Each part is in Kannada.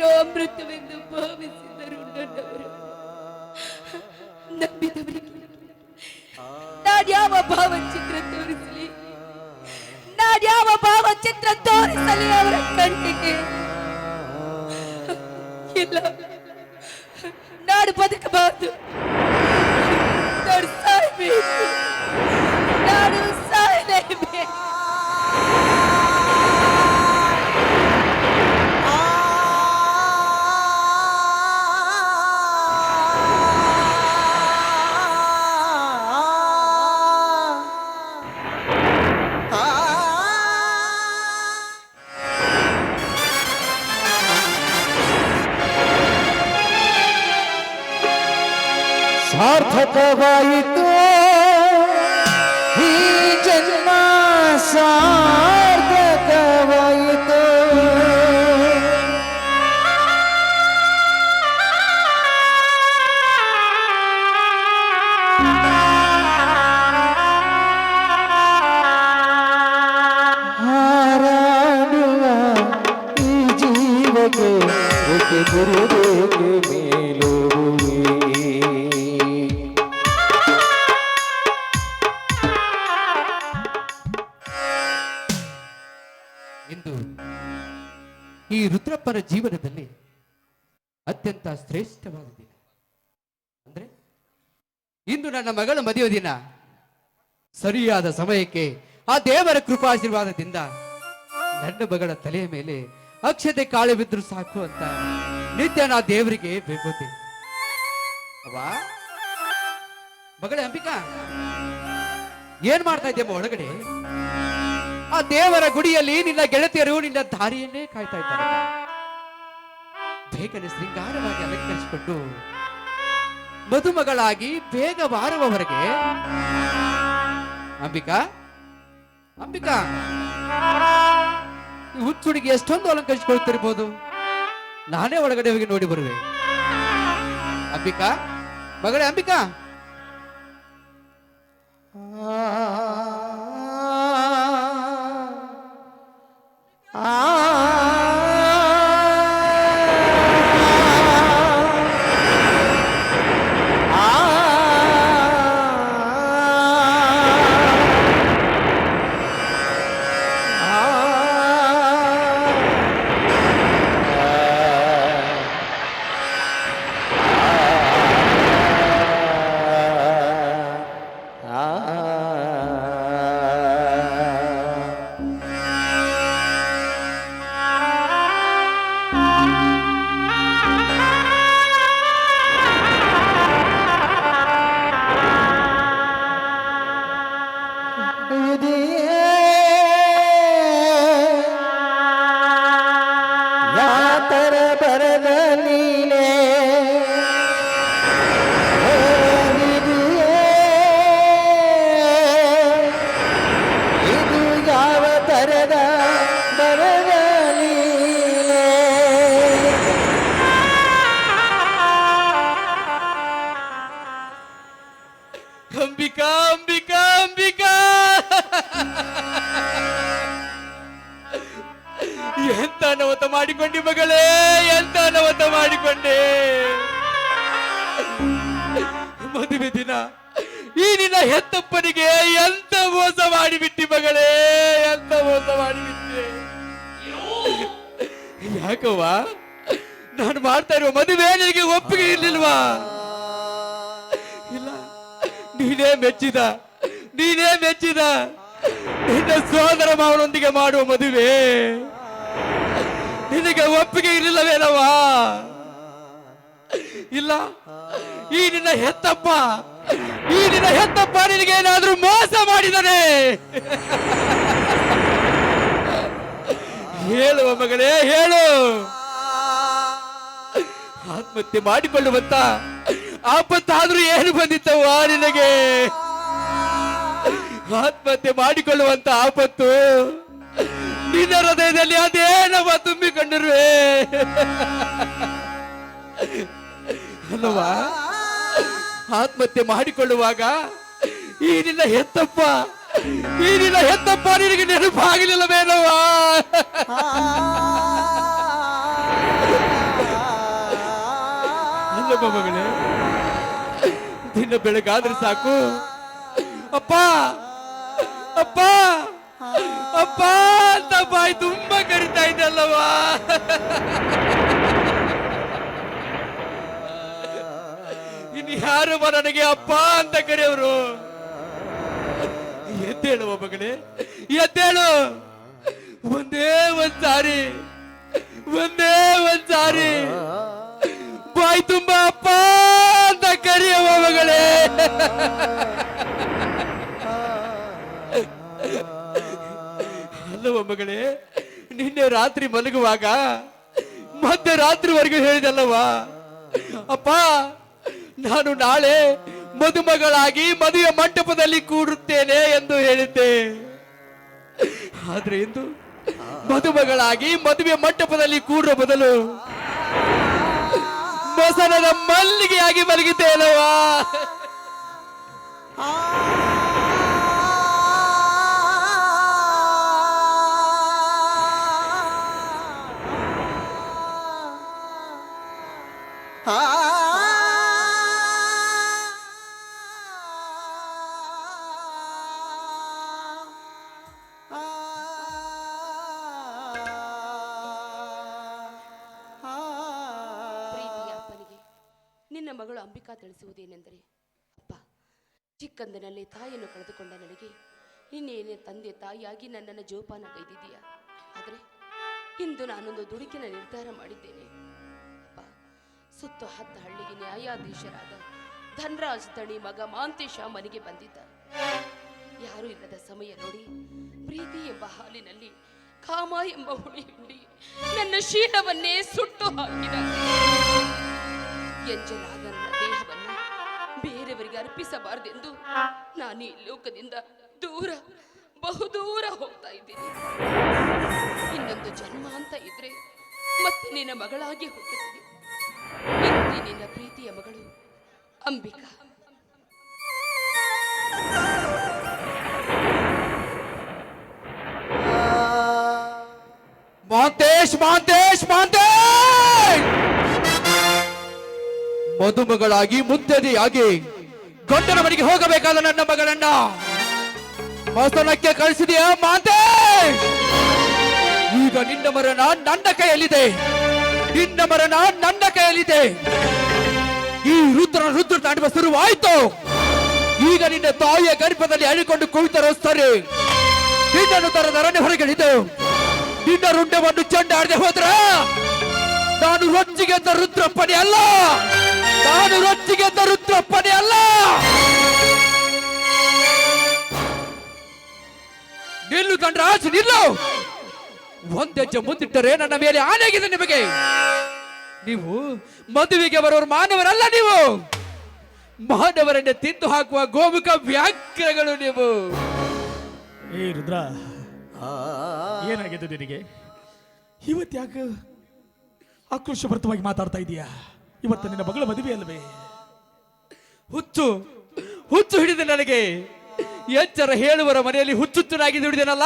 ನೀಡಿರೋ ಅಮೃತವೆಂದು ಭಾವಿಸಿದರು ನನ್ನವರು ನಂಬಿದವರಿಗೆ ನಾಡ್ಯಾವ ಭಾವಚಿತ್ರ ತೋರಿಸಲಿ ನಾಡ್ಯಾವ ಭಾವಚಿತ್ರ ತೋರಿಸಲಿ ಅವರ ಕಣ್ಣಿಗೆ ಇಲ್ಲ ನಾಡು ಬದುಕಬಾರದು ನಾಡು ಸಾಯಬೇಕು ಸಾರ್ಥಕವಾಯಿತು ಈ ಜನ್ಮ ಸಾರ್ಥಕವಾಯಿತು ಇಂದು ಈ ರುದ್ರಪ್ಪರ ಜೀವನದಲ್ಲಿ ಅತ್ಯಂತ ಶ್ರೇಷ್ಠವಾದ ದಿನ ಅಂದ್ರೆ ಇಂದು ನನ್ನ ಮಗಳ ಮದುವೆ ದಿನ. ಸರಿಯಾದ ಸಮಯಕ್ಕೆ ಆ ದೇವರ ಕೃಪಾಶೀರ್ವಾದದಿಂದ ನನ್ನ ಮಗಳ ತಲೆಯ ಮೇಲೆ ಅಕ್ಷತೆ ಕಾಳು ಬಿದ್ರು ಸಾಕು ಅಂತ ನಿತ್ಯ ನಾ ದೇವರಿಗೆ ಬೇಕೋತೀನಿ ಅವಾ ಮಗಳೇ ಅಂಬಿಕಾ, ಏನ್ ಮಾಡ್ತಾ ಇದ್ದೇಮ್ಮ ಒಳಗಡೆ? ಆ ದೇವರ ಗುಡಿಯಲ್ಲಿ ನಿನ್ನ ಗೆಳತಿಯರು ನಿನ್ನ ದಾರಿಯನ್ನೇ ಕಾಯ್ತಾ ಇದ್ದಾರೆ. ಬೇಗನೆ ಶೃಂಗಾರವಾಗಿ ಅಲಂಕರಿಸಿಕೊಂಡು ಮದುಮಗಳಾಗಿ ಬೇಗ ಬಾರುವವರೆಗೆ ಅಂಬಿಕಾ ಅಂಬಿಕಾ ಹುಚ್ಚುಡಿಗೆ ಎಷ್ಟೊಂದು ಅಲಂಕರಿಸಿಕೊಳ್ತಿರ್ಬೋದು. ನಾನೇ ಒಳಗಡೆ ಹೋಗಿ ನೋಡಿ ಬರುವೆ. ಅಂಬಿಕಾ, ಮಗಳೇ ಅಂಬಿಕಾ. ಎಂತ ನವತ ಮಾಡಿಕೊಂಡಿ ಮಗಳೇ ಎಂತ ನವತ ಮಾಡಿಕೊಂಡೆ. ಮದುವೆ ದಿನ, ಈ ನಿನ್ನ ಹೆತ್ತಪ್ಪನಿಗೆ ಎಂತ ಮೋಸ ಮಾಡಿಬಿಟ್ಟಿ ಮಗಳೇ, ಎಂತ ಮೋಸ ಮಾಡಿಬಿಟ್ಟೆ. ಯಾಕವ್ವ? ನಾನು ಮಾಡ್ತಾ ಇರುವ ಮದುವೆ ನಿನಗೆ ಒಪ್ಪಿಗೆ ಇರ್ಲಿಲ್ವಾ? ಇಲ್ಲ, ನೀನೇ ಮೆಚ್ಚಿದ ನೀನೇ ಮೆಚ್ಚಿದ. ನಿನ್ನ ಸೋದರ ಮಾವನೊಂದಿಗೆ ಮಾಡುವ ಮದುವೆ. ನಿನಗೆ ಒಪ್ಪಿಗೆ ಇರಲಿಲ್ಲವೇನವಾ ಇಲ್ಲ. ಈ ನಿನ್ನ ಹೆತ್ತಪ್ಪ, ಈ ನಿನ್ನ ಹೆತ್ತಪ್ಪ ನಿನಗೆ ಏನಾದ್ರೂ ಮೋಸ ಮಾಡಿದನೆ. ಹೇಳುವ ಮಗಳೇ ಹೇಳು. ಆತ್ಮಹತ್ಯೆ ಮಾಡಿಕೊಳ್ಳುವಂತ ಆಪತ್ತಾದ್ರೂ ಏನು ಬಂದಿತ್ತವ್ವ ನಿನಗೆ? ಆತ್ಮಹತ್ಯೆ ಮಾಡಿಕೊಳ್ಳುವಂತ ಆಪತ್ತು ನಿನ್ನ ಹೃದಯದಲ್ಲಿ ಅದೇನವ ತುಂಬಿಕೊಂಡಿರುವೆ ಅಲ್ಲವಾ ಆತ್ಮಹತ್ಯೆ ಮಾಡಿಕೊಳ್ಳುವಾಗ, ಈ ನಿನ್ನ ಹೆತ್ತಪ್ಪ, ಈ ನಿನ್ನ ಹೆತ್ತಪ್ಪ ನಿನಗೆ ನೆನಪಾಗಲಿಲ್ಲವೇನವಾ ಮಗಳೇ ದಿನ ಬೆಳಗಾದ್ರೆ ಸಾಕು. ಅಪ್ಪ ಅಪ್ಪ ಬಾಯಿ ತುಂಬಾ ಕರಿತಾ ಇದ್ದಲ್ಲವಾ ಇನ್ನು ಯಾರು ನನಗೆ ಅಪ್ಪ ಅಂತ ಕರೆಯವರು? ಎದ್ದೇಳು ಮಗಳೇ ಎದ್ದೇಳು ಒಂದೇ ಒಂದ್ ಸಾರಿ, ಒಂದೇ ಒಂದ್ ಸಾರಿ. ಬಾಯಿ ತುಂಬಾ ಅಪ್ಪ ಅಂತ ಕರೆಯುವ ಮಗಳೇ. ಅಲ್ಲವ ಮಗಳೇ ನಿನ್ನೆ ರಾತ್ರಿ ಮಲಗುವಾಗ, ಮಧ್ಯರಾತ್ರಿವರೆಗೂ ಹೇಳಿದಲ್ಲವಾ ಅಪ್ಪ, ನಾನು ನಾಳೆ ಮದುಮಗಳಾಗಿ ಮದುವೆ ಮಂಟಪದಲ್ಲಿ ಕೂಡುತ್ತೇನೆ ಎಂದು ಹೇಳಿದ್ದೆ. ಆದ್ರೆ ಇಂದು ಮದುಮಗಳಾಗಿ ಮದುವೆ ಮಂಟಪದಲ್ಲಿ ಕೂಡುವ ಬದಲು ಮಸನದ ಮಲ್ಲಿಗೆಯಾಗಿ ಮಲಗಿದ್ದೇನವಾ ನಿನ್ನ ಮಗಳು ಅಂಬಿಕಾ ತಿಳಿಸುವುದೇನೆಂದರೆ, ಅಪ್ಪ, ಚಿಕ್ಕಂದಿನಲ್ಲಿ ತಾಯಿಯನ್ನು ಕಳೆದುಕೊಂಡ ನನಗೆ, ಇನ್ನೇನೇ ತಂದೆ ತಾಯಿಯಾಗಿ ನನ್ನನ್ನು ಜೋಪಾನ ಕೈದಿದೆಯಾ ಆದರೆ, ಇಂದು ನಾನೊಂದು ದುಡುಕಿನ ನಿರ್ಧಾರ ಮಾಡಿದ್ದೇನೆ. ಸುತ್ತ ಹತ್ತ ಹಳ್ಳಿಗೆ ನ್ಯಾಯಾಧೀಶರಾದ ಧನ್ರಾಜ್ ದಣಿ ಮಗ ಮಾಂತೇಶ ಮನೆಗೆ ಬಂದಿದ್ದ. ಯಾರು ಇಲ್ಲದ ಸಮಯ ನೋಡಿ ಪ್ರೀತಿ ಎಂಬ ಹಾಲಿನಲ್ಲಿ ಕಾಮ ಎಂಬ ಹುಳಿ ಹಿಂಡಿ ನನ್ನ ಶೀಲವನ್ನೇ ಸುಟ್ಟು ಹಾಕಿದ. ಎಂಜಲಾದ ನನ್ನ ದೇಹವನ್ನ ಬೇರೆಯವರಿಗೆ ಅರ್ಪಿಸಬಾರದೆಂದು ನಾನು ಈ ಲೋಕದಿಂದ ದೂರ ಬಹುದೂರ ಹೋಗ್ತಾ ಇದ್ದೀನಿ. ಇನ್ನೊಂದು ಜನ್ಮ ಅಂತ ಇದ್ರೆ ಮತ್ತೆ ನಿನ್ನ ಮಗಳಾಗಿ ಹುಟ್ಟುತ್ತೀನಿ. ಇಂತಿ ನಿನ್ನ ಪ್ರೀತಿಯ ಮಗಳು ಅಂಬಿಕಾ. ಮಾಂತೇಶ್ ಮಾಂತೇಶ್ ಮಾಂತೇಶ್! ಮದುಮಗಳಾಗಿ ಮುದ್ದದಿಯಾಗಿ ಗಂಡನ ಮನೆಗೆ ಹೋಗಬೇಕಾದ ನನ್ನ ಮಗಳನ್ನ ಮಸನಕ್ಕೆ ಕಳಿಸಿದೆಯಾ ಮಾಂತೇಶ್? ಈಗ ನಿನ್ನ ಮರಣ ನನ್ನ ಕೈಯಲ್ಲಿದೆ. ನಿನ್ನ ಮರಣ ನನ್ನ ಕೈಯಲ್ಲಿದೆ. ಈ ರುದ್ರ ರುದ್ರ ತಾಂಡವ ಶುರುವಾಯ್ತು. ಈಗ ನಿನ್ನ ತಾಯಿಯ ಗರ್ಭದಲ್ಲಿ ಅಳಿಕೊಂಡು ಕುಳಿತರೋ ಸರಿ ನಿನ್ನನ್ನು ತರದ ಅರಣ್ಯ ಹೊರಗಿಳಿದು, ನಿನ್ನ ರುಂಡವನ್ನು ಚೆಂಡಾಡದೆ ಹೋದ್ರ, ನಾನು ರೊಚ್ಚಿಗೆ ರುದ್ರಪ್ಪನೇ ಅಲ್ಲ. ನಾನು ರೊಚ್ಚಿಗೆ ರುದ್ರಪ್ಪನೇ ಅಲ್ಲ. ನಿಲ್ಲು ಗಂಡ್ರಾಜ್ ನಿಲ್ಲು. ಒಂದೆಜ್ಜೆ ಮುಂದಿಟ್ಟರೆ ನನ್ನ ಮೇಲೆ ಆನೆಗಿದೆ ನಿಮಗೆ. ನೀವು ಮದುವೆಗೆ ಬರೋರು ಮಾನವರಲ್ಲ ನೀವು. ಮಾನವರನ್ನೇ ತಿಂದು ಹಾಕುವ ಗೋಮುಖ ವ್ಯಾಘ್ರಗಳು ನೀವು. ಏ ರುದ್ರ ಏನಾಗಿದೆ ನಿನಗೆ? ಇವತ್ತು ಯಾಕೆ ಆಕ್ರೋಶಭರಿತವಾಗಿ ಮಾತಾಡ್ತಾ ಇದೀಯಾ? ಇವತ್ತು ನಿನ್ನ ಮಗಳ ಮದುವೆ ಅಲ್ವೇ? ಹುಚ್ಚು ಹುಚ್ಚು ಹಿಡಿದೆ ನನಗೆ. ಎಚ್ಚರ ಹೇಳುವರ ಮನೆಯಲ್ಲಿ ಹುಚ್ಚುಚ್ಚನಾಗಿ ದುಡಿದೆನಲ್ಲ.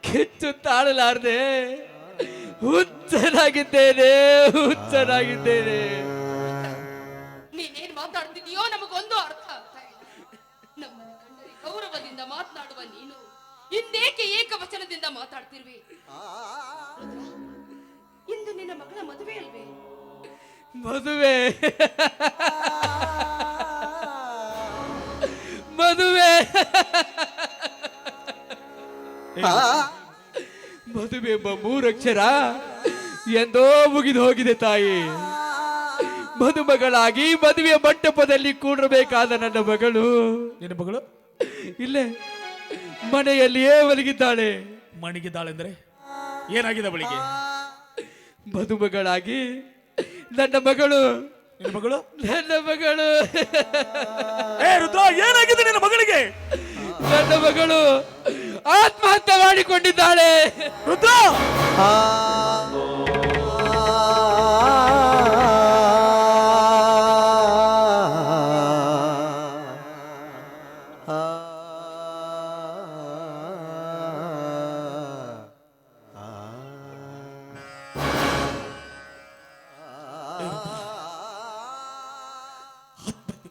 ಕಿಚ್ಚು ತಾಳಲಾರದೆ. ಹುಚ್ಚನಾಗಿದ್ದೇನೆ ಹುಚ್ಚನಾಗಿದ್ದೇನೆ. ನೀನೇನ್ ಮಾತಾಡ್ತಿದೀಯೋ ನಮಗೊಂದು ಅರ್ಥ ಆಗ್ತಾ ಇಲ್ಲ. ನಮ್ಮನ್ನ ಕಂಡರೆ ಗೌರವದಿಂದ ಮಾತನಾಡುವ ನೀನು ಇಂದೇಕೆ ಏಕವಚನದಿಂದ ಮಾತಾಡ್ತಿರ್ವಿ? ಇಂದು ನಿನ್ನ ಮಗಳ ಮದುವೆ ಅಲ್ವೇ? ಮದುವೆ. ಮದುವೆ. ಮದುವೆ ಎಂಬ ಮೂರಕ್ಷರ ಎಂದೋ ಮುಗಿದು ಹೋಗಿದೆ ತಾಯಿ. ಮದುಮಗಳಾಗಿ ಮದುವೆ ಮಂಟಪದಲ್ಲಿ ಕೂಡಬೇಕಾದ ನನ್ನ ಮಗಳು. ನಿನ್ನ ಮಗಳು? ಇಲ್ಲೇ ಮನೆಯಲ್ಲಿಯೇ ಮಲಗಿದ್ದಾಳೆ. ಅಂದ್ರೆ ಏನಾಗಿದೆ ಅವಳಿಗೆ? ಮದುಮಗಳಾಗಿ ನನ್ನ ಮಗಳು. ನಿನ್ನ ಮಗಳು? ನನ್ನ ಮಗಳು. ಏ ರುದ್ರ ಏನಾಗಿದೆ ನಿನ್ನ ಮಗಳಿಗೆ? ನನ್ನ ಮಗಳು. ಆತ್ಮಹತ್ಯೆ ಮಾಡಿಕೊಂಡಿದ್ದಾಳೆ ರುದ್ರ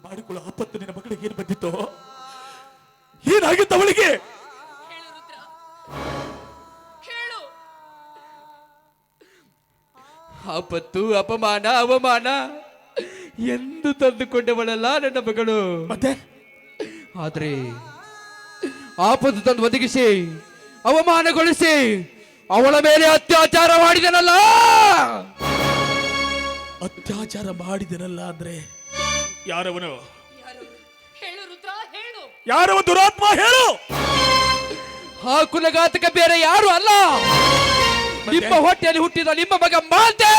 ಮಾಡಿಕೊಳ್ಳೋ ಆಪತ್ತು ನಿನ್ನ ಮಗಳಿಗೆ ಏನು ಬಂದಿತ್ತು ಏನಾಗಿತ್ತು ಅವಳಿಗೆ ಆಪತ್ತು ಅಪಮಾನ ಅವಮಾನ ಎಂದು ತಂದುಕೊಂಡವಳಲ್ಲ ನನ್ನ ಮಗಳು. ಮತ್ತೆ? ಆದ್ರೆ ಆಪತ್ತು ತಂದು ಒದಗಿಸಿ ಅವಮಾನಗೊಳಿಸಿ ಅವಳ ಮೇಲೆ ಅತ್ಯಾಚಾರ ಮಾಡಿದನಲ್ಲ. ಅತ್ಯಾಚಾರ ಮಾಡಿದನಲ್ಲ ಅಂದ್ರೆ? ಯಾರವನು? ಯಾರು ಹೇಳು ರುದ್ರ ಹೇಳು. ಯಾರವ ದುರಾತ್ಮ ಹೇಳು. ಆ ಕುಲಘಾತಕ ಬೇರೆ ಯಾರು ಅಲ್ಲ. ನಿಮ್ಮ ಹೊಟ್ಟೆಯಲ್ಲಿ ಹುಟ್ಟಿದ ನಿಮ್ಮ ಮಗ ಮಾತೆ!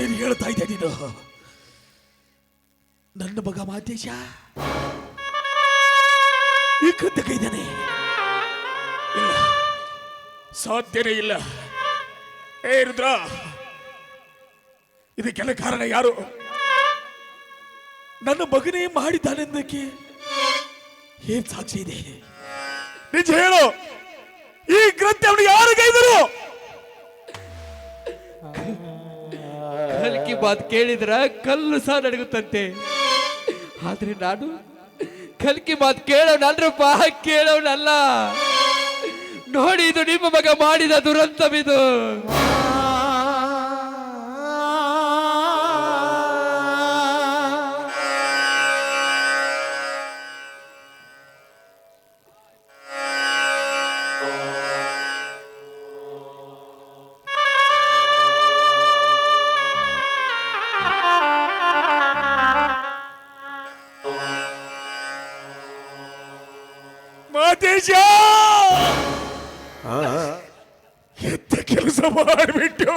ಏನು ಹೇಳ್ತಾ ಇದ್ದೆ ನೀನು? ನನ್ನ ಮಗ ಮಾತೇಶ? ಈ ಇದ್ದಾನೆ. ಇಲ್ಲ ಸಾಧ್ಯನೇ ಇಲ್ಲ. ಏ ರುದ್ರ! ಇದಕ್ಕೆಲ್ಲ ಕಾರಣ ಯಾರು? ನನ್ನ ಮಗನೇ ಮಾಡಿದ್ದಾನೆಂದಕ್ಕೆ ಏನ್ ಸಾಕ್ಷಿ ಇದೆ? ನಿಜ ಹೇಳು. ಈ ಕೃತ್ಯವನ್ನು ಯಾರು ಕೈದರು? ಕಲ್ಕಿ ಬಾತ್ ಕೇಳಿದ್ರ ಕಲ್ಲು ಸಹ ನಡಗುತ್ತಂತೆ. ಆದ್ರೆ ನಾನು ಕಲ್ಕಿ ಮಾತು ಕೇಳೋನಲ್ರಪ್ಪ ಕೇಳೋನಲ್ಲ. ನೋಡಿ ಇದು ನಿಮ್ಮ ಮಗ ಮಾಡಿದ ದುರಂತವಿದು. ಎತ್ತ ಕೆಲಸ ಮಾಡಿಬಿಟ್ಟು.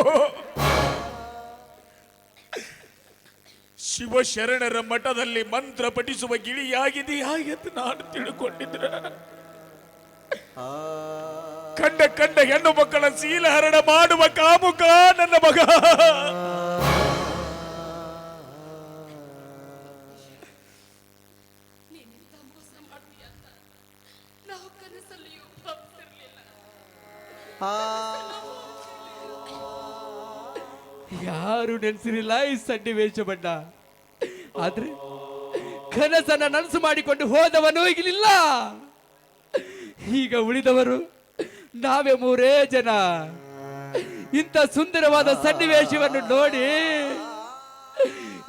ಶಿವಶರಣರ ಮಠದಲ್ಲಿ ಮಂತ್ರ ಪಠಿಸುವ ಗಿಳಿಯಾಗಿದೆಯಾ ಎಂದು ನಾನು ತಿಳ್ಕೊಂಡಿದ್ರ ಕಂಡ ಕಂಡ ಹೆಣ್ಣು ಮಕ್ಕಳ ಶೀಲಹರಣ ಮಾಡುವ ಕಾಮುಕ ನನ್ನ ಮಗ. ಯಾರು ನೆನೆಸಿರಲಿಲ್ಲ ಈ ಸನ್ನಿವೇಶ ಬಣ್ಣ ಆದ್ರೆ ಕನಸನ್ನ ನನಸು ಮಾಡಿಕೊಂಡು ಹೋದವನು ಈಗಲಿಲ್ಲ ಈಗ ಉಳಿದವರು ನಾವೇ ಮೂರೇ ಜನ. ಇಂಥ ಸುಂದರವಾದ ಸನ್ನಿವೇಶವನ್ನು ನೋಡಿ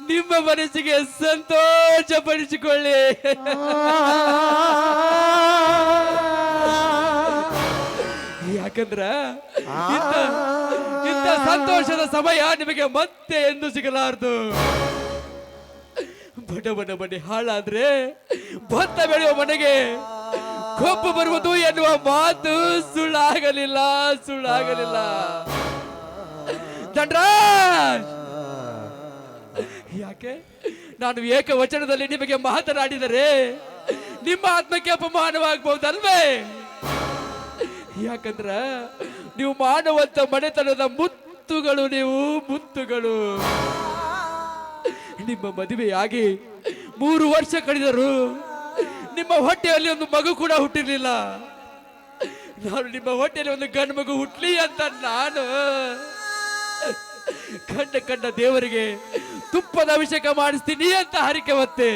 ನಿಮ್ಮ ಮನಸ್ಸಿಗೆ ಸಂತೋಷ ಪಡಿಸಿಕೊಳ್ಳಿ ಯಾಕಂದ್ರ ಇಂಥ ಸಂತೋಷದ ಸಮಯ ನಿಮಗೆ ಮತ್ತೆ ಎಂದು ಸಿಗಲಾರದು. ಬಡ ಬಡಿ ಹಾಳಾದ್ರೆ ಭತ್ತ ಬೆಳೆಯುವ ಮನೆಗೆ ಕೊಬ್ಬು ಬರುವುದು ಎನ್ನುವ ಮಾತು ಸುಳ್ಳಾಗಲಿಲ್ಲ ಸುಳ್ಳಾಗಲಿಲ್ಲ. ದಂಡ್ರಾಜ್ ಯಾಕೆ? ನಾನು ಏಕವಚನದಲ್ಲಿ ನಿಮಗೆ ಮಾತನಾಡಿದರೆ ನಿಮ್ಮ ಆತ್ಮಕ್ಕೆ ಅಪಮಾನವಾಗಬಹುದಲ್ವೇ? ಯಾಕಂದ್ರ ನೀವು ಮಾಡುವಂತ ಮನೆತನದ ಮುತ್ತುಗಳು ನೀವು, ಮುತ್ತುಗಳು. ನಿಮ್ಮ ಮದುವೆಯಾಗಿ ಮೂರು ವರ್ಷ ಕಳೆದರು ನಿಮ್ಮ ಹೊಟ್ಟೆಯಲ್ಲಿ ಒಂದು ಮಗು ಕೂಡ ಹುಟ್ಟಿರಲಿಲ್ಲ. ನಾನು ನಿಮ್ಮ ಹೊಟ್ಟೆಯಲ್ಲಿ ಒಂದು ಗಂಡು ಮಗು ಹುಟ್ಟಲಿ ಅಂತ ನಾನು ಕಂಡ ಕಂಡ ದೇವರಿಗೆ ತುಪ್ಪದ ಅಭಿಷೇಕ ಮಾಡಿಸ್ತೀನಿ ಅಂತ ಹರಿಕೆ ಮತ್ತೆ.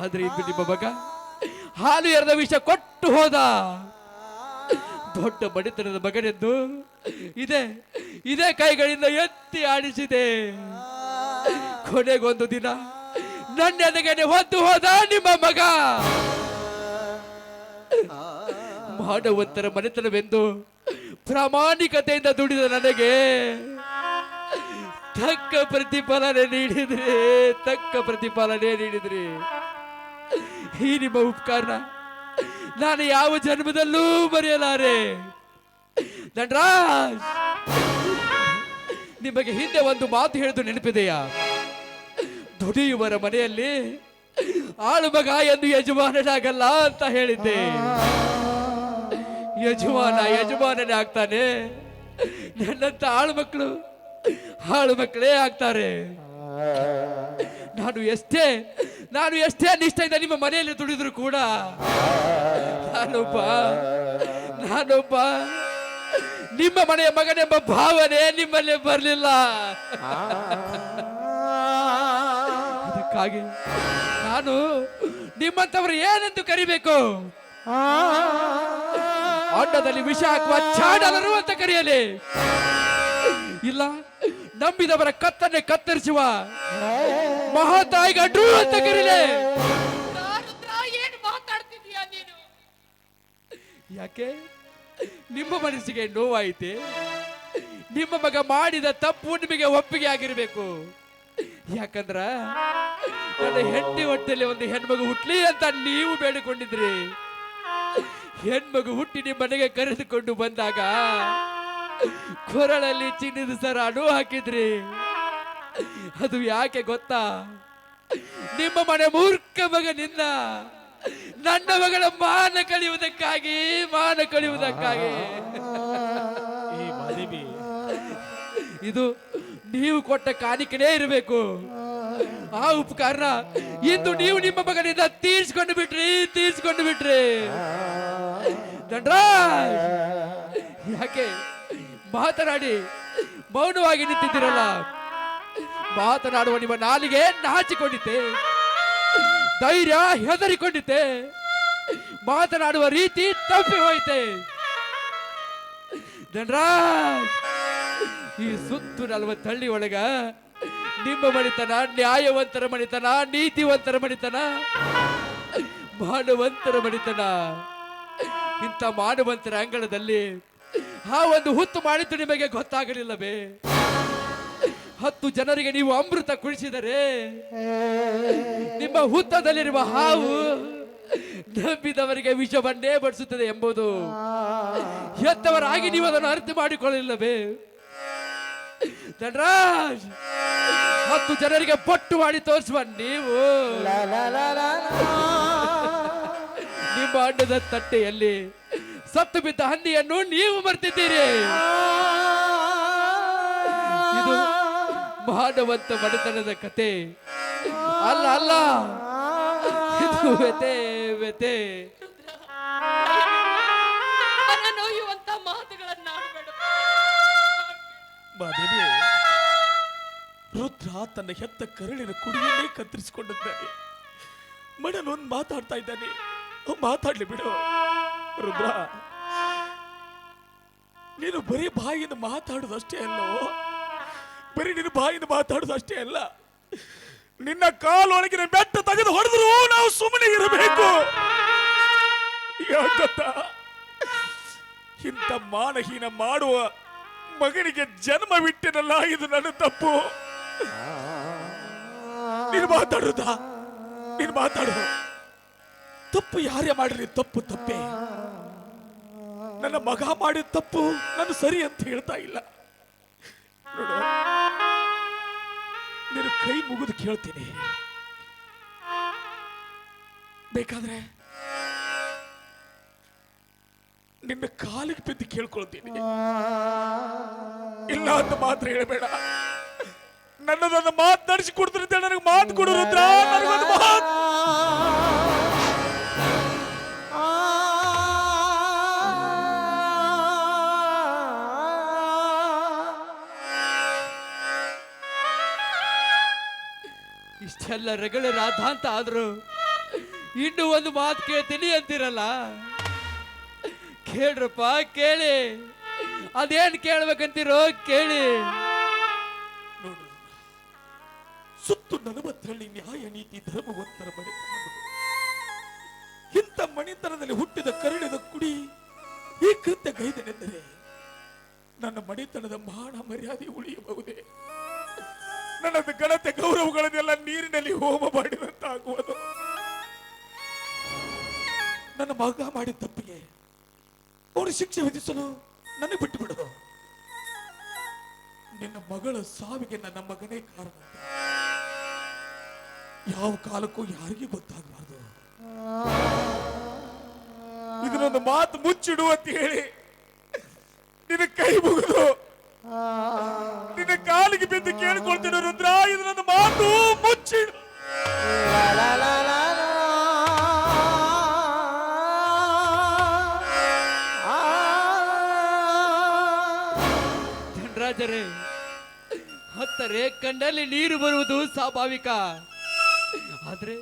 ಆದ್ರೆ ಇದು ನಿಮ್ಮ ಮಗ ಹಾಲು ಎರಡ ವಿಷ ಕೊಟ್ಟು ಹೋದ. ದೊಡ್ಡ ಬಡಿತನದ ಮಗನೆಂದು ಇದೆ, ಇದೇ ಕೈಗಳಿಂದ ಎತ್ತಿ ಆಡಿಸಿದೆ. ಕೊನೆಗೊಂದು ದಿನ ನನ್ನ ಎದೆಗೆನೆ ಹೊತ್ತು ಹೋದ ನಿಮ್ಮ ಮಗ. ಮಾಡುವಂತರ ಮನೆತನವೆಂದು ಪ್ರಾಮಾಣಿಕತೆಯಿಂದ ದುಡಿದ ನನಗೆ ತಕ್ಕ ಪ್ರತಿಫಲನೆ ನೀಡಿದ್ರಿ, ತಕ್ಕ ಪ್ರತಿಫಲನೆ ನೀಡಿದ್ರಿ. ಈ ನಿಮ್ಮ ಉಪಕಾರ ನಾನು ಯಾವ ಜನ್ಮದಲ್ಲೂ ಮರೆಯಲಾರೆ. ನಟರಾಜ್ ನಿಮಗೆ ಹಿಂದೆ ಒಂದು ಮಾತು ಹೇಳಿದು ನೆನಪಿದೆಯಾ? ದುಡಿಯುವರ ಮನೆಯಲ್ಲಿ ಆಳು ಮಗ ಎಂದು ಯಜಮಾನನಾಗಲ್ಲ ಅಂತ ಹೇಳಿದ್ದೆ. ಯಜಮಾನ ಯಜಮಾನನೇ ಆಗ್ತಾನೆ ನನ್ನಂತ ಆಳು ಮಕ್ಕಳು ಆಳು ಮಕ್ಕಳೇ ಆಗ್ತಾರೆ. ನಾನು ಎಷ್ಟೇ ನಾನು ಎಷ್ಟೇ ನಿಷ್ಠೆಯಿಂದ ನಿಮ್ಮ ಮನೆಯಲ್ಲಿ ದುಡಿದ್ರು ಕೂಡ, ನಾನೊಬ್ಬ ನಾನೊಬ್ಬ, ನಿಮ್ಮ ಮನೆಯ ಮಗನೆಂಬ ಭಾವನೆ ನಿಮ್ಮಲ್ಲಿ ಬರಲಿಲ್ಲ. ಅದಕ್ಕಾಗಿ ನಾನು ನಿಮ್ಮಂತವರು ಏನೆಂದು ಕರಿಬೇಕು? ಆಟದಲ್ಲಿ ವಿಷ ಹಾಕುವ ಚಾಡಲರು ಅಂತ ಕರೆಯಲಿ. ಇಲ್ಲ, ನಂಬಿದವರ ಕತ್ತನ್ನೇ ಕತ್ತರಿಸುವ. ಮಹಾತಾಯಿ ಗಂಡ್ರು ಅಂತ ಕರೀಲೆ ಯಾಕೆ? ನಿಮ್ಮ ಮನಸ್ಸಿಗೆ ನೋವಾಯಿತೆ. ನಿಮ್ಮ ಮಗ ಮಾಡಿದ ತಪ್ಪು ನಿಮಗೆ ಒಪ್ಪಿಗೆ ಆಗಿರಬೇಕು. ಯಾಕಂದ್ರ ನನ್ನ ಹೆಂಡಿ ಹೊಟ್ಟೆಯಲ್ಲಿ ಒಂದು ಹೆಣ್ಮಗು ಹುಟ್ಲಿ ಅಂತ ನೀವು ಬೇಡಿಕೊಂಡಿದ್ರಿ. ಹೆಣ್ಮಗು ಹುಟ್ಟಿ ನಿಮ್ಮ ಮನೆಗೆ ಕರೆದುಕೊಂಡು ಬಂದಾಗ ಕೊರಳಲ್ಲಿ ಚಿನ್ನದ ಸರ ಅಣು ಹಾಕಿದ್ರಿ. ಅದು ಯಾಕೆ ಗೊತ್ತಾ? ನಿಮ್ಮ ಮನೆ ಮೂರ್ಖ ಮಗನಿಂದ ನನ್ನ ಮಗಳ ಮಾನ ಕಳಿಯುವುದಕ್ಕಾಗಿ ಮಾನ ಕಳಿಯುವುದಕ್ಕಾಗಿ. ಇದು ನೀವು ಕೊಟ್ಟ ಕಾಣಿಕೆನೇ ಇರಬೇಕು. ಆ ಉಪಕಾರ ಇಂದು ನೀವು ನಿಮ್ಮ ಮಗನಿಂದ ತೀರ್ಸ್ಕೊಂಡು ಬಿಟ್ರಿ ತೀರ್ಸ್ಕೊಂಡು ಬಿಟ್ರಿ. ದಂಡ್ರ ಯಾಕೆ? ಮಾತನಾಡಿ ಮೌನವಾಗಿ ನಿಂತಿದ್ದೀರಲ್ಲ. ಮಾತನಾಡುವ ನಿಮ್ಮ ನಾಲಿಗೆ ನಾಚಿಕೊಂಡಿದ್ದೆ. ಧೈರ್ಯ ಹೆದರಿಕೊಂಡಿದ್ದೆ. ಮಾತನಾಡುವ ರೀತಿ ತಪ್ಪಿ ಹೋಯಿತೆ. ಈ ಸುತ್ತು ನಲವತ್ತು ಹಳ್ಳಿ ಒಳಗ ನಿಮ್ಮ ಮಣಿತನ ನ್ಯಾಯವಂತರ ಮಣಿತನ ನೀತಿವಂತರ ಮಣಿತನ ಮಾನವಂತರ ಮಣಿತನ ಇಂಥ ಮಾನವಂತರ ಅಂಗಳದಲ್ಲಿ ಆ ಒಂದು ಹುತ್ತು ಮಾಡಿದ್ದು ನಿಮಗೆ ಗೊತ್ತಾಗಲಿಲ್ಲವೇ? ಹತ್ತು ಜನರಿಗೆ ನೀವು ಅಮೃತ ಕುಡಿಸಿದರೆ ನಿಮ್ಮ ಹುತ್ತದಲ್ಲಿರುವ ಹಾವು ನಂಬಿದವರಿಗೆ ವಿಷವನ್ನೇ ಬಡಿಸುತ್ತದೆ ಎಂಬುದು ಹೆತ್ತವರಾಗಿ ನೀವು ಅದನ್ನು ಅರ್ಥ ಮಾಡಿಕೊಳ್ಳಲಿಲ್ಲವೇ? ಧನರಾಜ್ ಹತ್ತು ಜನರಿಗೆ ಪಟ್ಟು ಮಾಡಿ ತೋರಿಸುವ ನೀವು. ನಿಮ್ಮ ಅಣ್ಣದ ತಟ್ಟೆಯಲ್ಲಿ ಸತ್ತು ಬಿದ್ದ ಹಂದಿಯನ್ನು ನೀವು ಮರ್ತಿದ್ದೀರಿ. ಮಾನವಂತ ಬಡತನದ ಕತೆ. ಅಲ್ಲ ಅಲ್ಲ. ಇದು ವ್ಯತೆ ವ್ಯತೆ ನೋಯುವಂತ ಮಾತುಗಳನ್ನ ಆಡಬೇಡ. ಮಾದೇವಿ ರುದ್ರ ತನ್ನ ಹೆತ್ತ ಕರುಳಿನ ಕುಡಿಯನ್ನೇ ಕತ್ತರಿಸಿಕೊಂಡಿದ್ದಾನೆ ಮಡನ್ ಒಂದ್ ಮಾತಾಡ್ತಾ ಇದ್ದಾನೆ. ಮಾತಾಡ್ಲಿ ಬಿಡು. ರುದ್ರ ನೀನು ಬರೀ ಬಾಯಿಂದ ಮಾತಾಡೋದಷ್ಟೇ ಅಲ್ಲೋ ಬರೀ ನಿನ್ನ ಬಾಯಿಂದ ಮಾತಾಡೋದು ಅಷ್ಟೇ ಅಲ್ಲ. ನಿನ್ನ ಕಾಲೊಳಗಿನ ಬೆಟ್ಟ ತೆಗೆದು ಹೊಡೆದ್ರು ನಾವು ಸುಮ್ಮನೆ ಇರಬೇಕು. ಗೊತ್ತಾ ಇಂಥ ಮಾನಹೀನ ಮಾಡುವ ಮಗನಿಗೆ ಜನ್ಮವಿಟ್ಟನಲ್ಲ ಇದು ನನ್ನ ತಪ್ಪು. ನೀನು ಮಾತಾಡುದ? ನೀನು ಮಾತಾಡು. ತಪ್ಪು ಯಾರೇ ಮಾಡಲಿ ತಪ್ಪು ತಪ್ಪೇ. ನನ್ನ ಮಗ ಮಾಡಿದ ತಪ್ಪು ನಾನು ಸರಿ ಅಂತ ಹೇಳ್ತಾ ಇಲ್ಲ. ನೋಡು. ಕೈ ಮುಗಿದು ಕೇಳ್ತೀನಿ. ಬೇಕಾದ್ರೆ ನಿನ್ನ ಕಾಲಿಗೆ ಬಿದ್ದು ಕೇಳ್ಕೊಳ್ತೀನಿ. ಇಲ್ಲ ಅಂತ ಮಾತ್ರ ಹೇಳಬೇಡ. ನನ್ನದೊಂದು ಮಾತು ನಡೆಸಿ ಕೊಡ್ತಿರುತ್ತೆ, ನನಗೆ ಮಾತು ಕೊಡು ರುದ್ರ, ನನಗೊಂದು ಮಾತು. ಇಷ್ಟೆಲ್ಲ ರಾಧ ಅಂತ ಆದ್ರು ಇನ್ನು ಒಂದು ಮಾತು ಕೇಳ್ತೀನಿ ಅಂತಿರಲ್ಲ? ಕೇಳ್ರಪ್ಪ, ಕೇಳಿ. ಅದೇನ್ ಕೇಳ್ಬೇಕಂತೀರೋ ಕೇಳಿ. ಸುತ್ತು ನಲವತ್ತರಲ್ಲಿ ನ್ಯಾಯ ನೀತಿ ಧರ್ಮವಂತರ ಮನೆ ಇಂಥ ಮಣಿತನದಲ್ಲಿ ಹುಟ್ಟಿದ ಕರುಳಿದ ಕುಡಿ ಈ ಕೃತ್ಯ ಗೈದನೆಂದರೆ ನನ್ನ ಮಣಿತನದ ಮಾನ ಮರ್ಯಾದೆ ಉಳಿಯಬಹುದೇ? ನನ್ನದು ಘನತೆ ಗೌರವಗಳನ್ನೆಲ್ಲ ನೀರಿನಲ್ಲಿ ಹೋಮ ಮಾಡಿದಂತಾಗುವುದು. ನನ್ನ ಮಗ ಮಾಡಿದ ತಪ್ಪಿಗೆ ಅವನು ಶಿಕ್ಷೆ ವಿಧಿಸಲು ನನಗೆ ಬಿಟ್ಟು ಬಿಡು ನಿನ್ನ ಮಗಳ ಸಾವಿಗೆ ನನ್ನ ಮಗನೇ ಕಾರಣ. ಯಾವ ಕಾಲಕ್ಕೂ ಯಾರಿಗೂ ಗೊತ್ತಾಗಬಾರ್ದು. ಇದನ್ನೊಂದು ಮಾತು ಮುಚ್ಚಿಡು ಅಂತ ಹೇಳಿ ನಿನ್ನ ಕೈ ಮುಗಿದು ನಿನ್ನ ಕಾಲಿಗೆ ಬಿದ್ದು ಕೇಳಿಕೊಳ್ತೀನಿ ರುದ್ರ ಇದನ್ನೊಂದು ಮಾತು ಮುಚ್ಚಿ ಲಾ ಲಾ ಲಾ ಲಾ ಲಾ. ಆ. ರಾಜರೇ ಹತ್ತರೆ ಕಣ್ಣಲ್ಲಿ ನೀರು ಬರುವುದು ಸ್ವಾಭಾವಿಕ ಆದ್ರೆ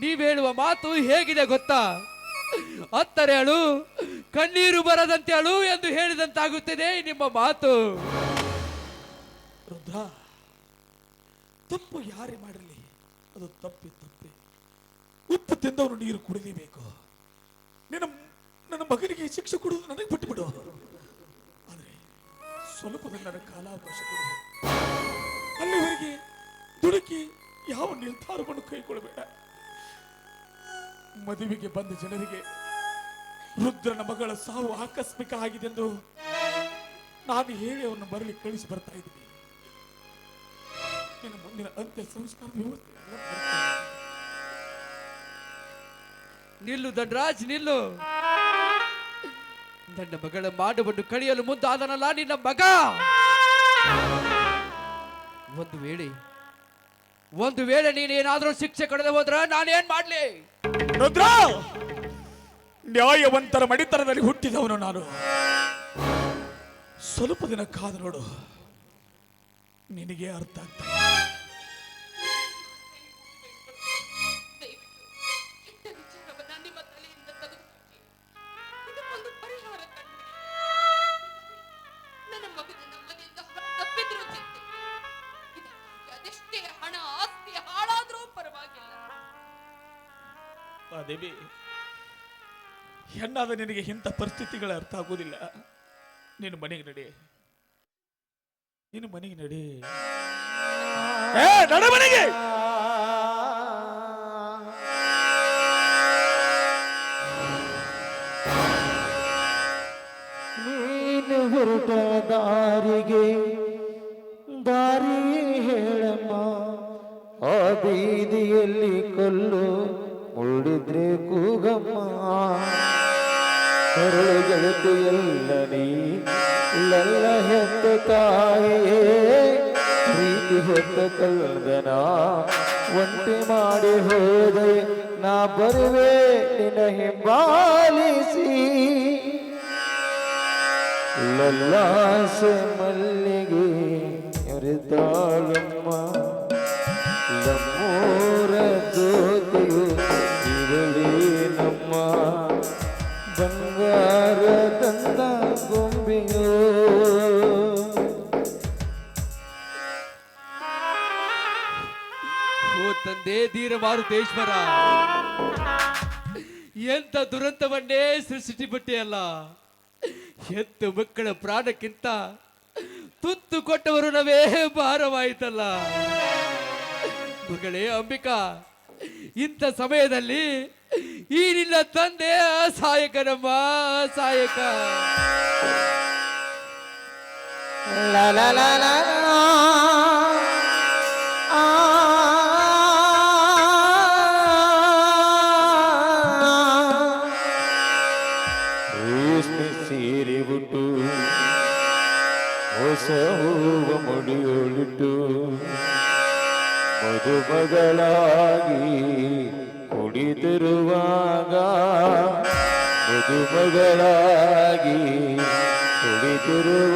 ನೀವ್ ಹೇಳುವ ಮಾತು ಹೇಗಿದೆ ಗೊತ್ತಾ ಹತ್ತರೆ ಅಳು, ಕಣ್ಣೀರು ಬರದಂತೆ ಅಳು ಎಂದು ಹೇಳಿದಂತಾಗುತ್ತದೆ ನಿಮ್ಮ ಮಾತು. ರುದ್ರ ತಪ್ಪು ಯಾರೇ ಮಾಡಿರಲಿ, ಅದು ತಪ್ಪಿ ತಪ್ಪಿ. ಉಪ್ಪು ತಿಂದವನು ನೀರು ಕುಡಿಲೇಬೇಕು. ನಿನ್ನ, ನನ್ನ ಮಗನಿಗೆ ಶಿಕ್ಷೆ ಕೊಡುವುದು ನನಗೆ ಬಿಟ್ಟುಬಿಡು ಆದರೆ ಸ್ವಲ್ಪ ನನ್ನ ಕಾಲಾವಕಾಶ ಕೊಡು. ಅಲ್ಲಿವರೆಗೆ ದುಡುಕಿ ಯಾವ ನಿರ್ಧಾರವನ್ನು ಕೈಗೊಳ್ಳಬೇಡ. ಮದುವೆಗೆ ಬಂದ ಜನರಿಗೆ ರುದ್ರನ ಮಗಳ ಸಾವು ಆಕಸ್ಮಿಕ ಆಗಿದೆ ಎಂದು ನಾನು ಹೇಳಿ ಅವರನ್ನು ಬರಲಿ ಕಳಿಸಿ ಬರ್ತಾ ಇದ್ದೀನಿ. ನಿನ್ನ ಮುಂದಿನ ಅಂತ್ಯ ಸಂಸ್ಕಾರ ವ್ಯವಸ್ಥೆ ನಿಲ್ಲು ದಂಡರಾಜ್ ನಿಲ್ಲು. ನನ್ನ ಮಗಳ ಮಾಡುವನ್ನು ಕಳಿಯಲು ಮುಂದಾದನಲ್ಲ ನಿನ್ನ ಮಗ? ಒಂದು ವೇಳೆ ಒಂದು ವೇಳೆ ನೀನೇನಾದರೂ ಶಿಕ್ಷೆ ಕಳೆದು ಹೋದ್ರ ನಾನೇನ್ ಮಾಡ್ಲಿ? ರುದ್ರ! ನ್ಯಾಯವಂತರ ಮಡಿತನದಲ್ಲಿ ಹುಟ್ಟಿದವನು ನಾನು. ಸ್ವಲ್ಪ ದಿನ ಕಾದ ನೋಡು. ನಿನಗೆ ಅರ್ಥ ಆಗ್ತಾ ದೇವಿ ಹೆಣ್ಣಾದ ನಿನಗೆ ಇಂಥ ಪರಿಸ್ಥಿತಿಗಳ ಅರ್ಥ ಆಗುವುದಿಲ್ಲ. ನೀನು ಮನೆಗೆ ನಡಿ. ನೀನು ಮನೆಗೆ ನಡಿ. ಏ, ನಡ ಮನೆಗೆ! ತಾಯಿಯೇ, ಪ್ರೀತಿ ಹೊತ್ತ ಕಲ್ದನ, ಒಂಟಿ ಮಾಡಿ ಹೋದೆ, ನಾ ಬರುವೆ, ನಿನ್ನ ಹಿಂಬಾಲಿಸಿ. ಲಲ್ಲಾಸ ಮಲ್ಲಿಗೆ ಎರೆತಾಳಮ್ಮ ನಮ್ಮೂರ ಜ್ಯೋತಿಯು ಓ ಧೀರ ಮಾರುತೇಶ್ವರ ಎಂತ ದುರಂತವನ್ನೇ ಸೃಷ್ಟಿ ಬಿಟ್ಟೆಯಲ್ಲ. ಎತ್ತು ಮಕ್ಕಳ ಪ್ರಾಣಕ್ಕಿಂತ ತುತ್ತು ಕೊಟ್ಟವರು ನವೇ ಭಾರವಾಯಿತಲ್ಲ. ಮಗಳೇ ಅಂಬಿಕಾ, ಇಂಥ ಸಮಯದಲ್ಲಿ ಈ ನಿನ್ನ ತಂದೆ ಅಸಹಾಯಕ. la la ಮದುಮಗಳಾಗಿ ಕುಡಿದಿರುವಾಗ ಮದುಮಗಳಾಗಿ ಕುಡಿದಿರುವ